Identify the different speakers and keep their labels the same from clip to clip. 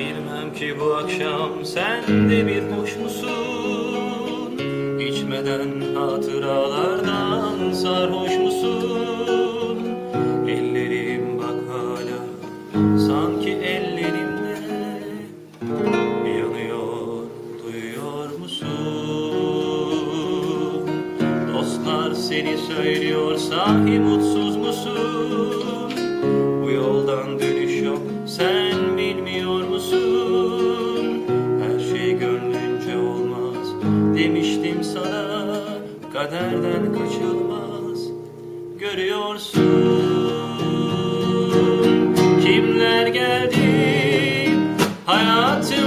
Speaker 1: Bilmem ki bu akşam sen de bir boş musun? İçmeden hatıralardan sarhoş musun? Ellerim bak hala sanki ellerimde Yanıyor duyuyor musun? Dostlar seni söylüyor sahi mutsuz musun? Bu yoldan dönüş yok sen kaderden kaçılmaz görüyorsun. Kimler geldi hayatı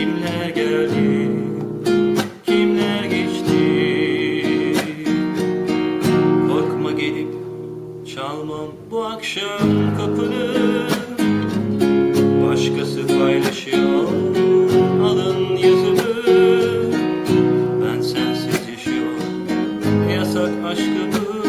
Speaker 1: Kimler geldi, kimler geçti? Korkma gelip çalmam bu akşam kapını. Başkası paylaşıyor alın yazımı Ben sensiz yaşıyorum yasak aşkımı.